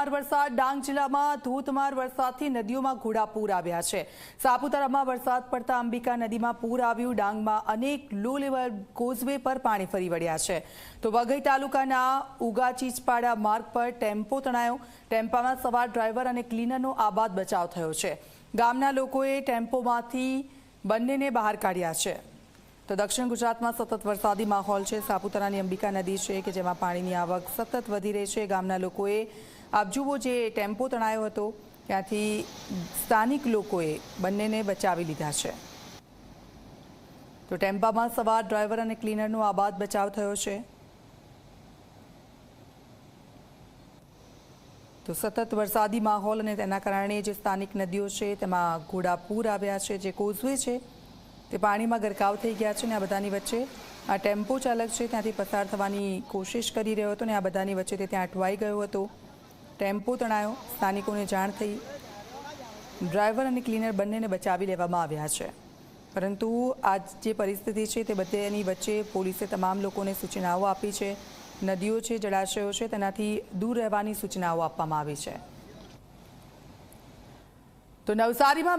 ધોધમાર વરસાદ ડાંગ જિલ્લામાં ધોધમાર વરસાદથી નદીઓમાં ઘોડાપૂર આવ્યા છે. સાપુતારામાં વરસાદ પડતા અંબિકા નદીમાં પૂર આવ્યું. ડાંગમાં અનેક લો લેવલ કોઝવે પર પાણી ફરી વળ્યા છે. તો વઘઈ તાલુકાના ઉગાચીચપાડા માર્ગ પર ટેમ્પો તણાયો. ટેમ્પામાં સવાર ડ્રાઈવર અને ક્લીનરનો આબાદ બચાવ થયો છે. ગામના લોકોએ ટેમ્પોમાંથી બંનેને બહાર કાઢ્યા છે. તો દક્ષિણ ગુજરાતમાં સતત વરસાદી માહોલ છે. સાપુતારાની અંબિકા નદી છે કે જેમાં પાણીની આવક સતત વધી રહી છે. ગામના લોકોએ આપ જુઓ જે ટેમ્પો તણાયો હતો, ત્યાંથી સ્થાનિક લોકોએ બંનેને બચાવી લીધા છે. તો ટેમ્પામાં સવાર ડ્રાઈવર અને ક્લીનરનો આબાદ બચાવ થયો છે. તો સતત વરસાદી માહોલ અને તેના કારણે જે સ્થાનિક નદીઓ છે, તેમાં ઘોડાપૂર આવ્યા છે, જે કોઝવે છે, તે પાણીમાં ગરકાવ થઈ ગયા છે ને આ બધાની વચ્ચે. આ ટેમ્પો ચાલક છે, ત્યાંથી પસાર થવાની કોશિશ કરી રહ્યો હતો અને આ બધાની વચ્ચે તે ત્યાં અટવાઈ ગયો હતો. ટેમ્પો તણાયો, સ્થાનિકોને જાણ થઈ. ડ્રાઈવર અને ક્લીનર બંનેને બચાવી લેવામાં આવ્યા છે. પરંતુ આ જે પરિસ્થિતિ છે તે બધેની વચ્ચે પોલીસે તમામ લોકોને સૂચનાઓ આપી છે. નદીઓ છે, જળાશયો છે, તેનાથી દૂર રહેવાની સૂચનાઓ આપવામાં આવી છે. તો નવસારીમાં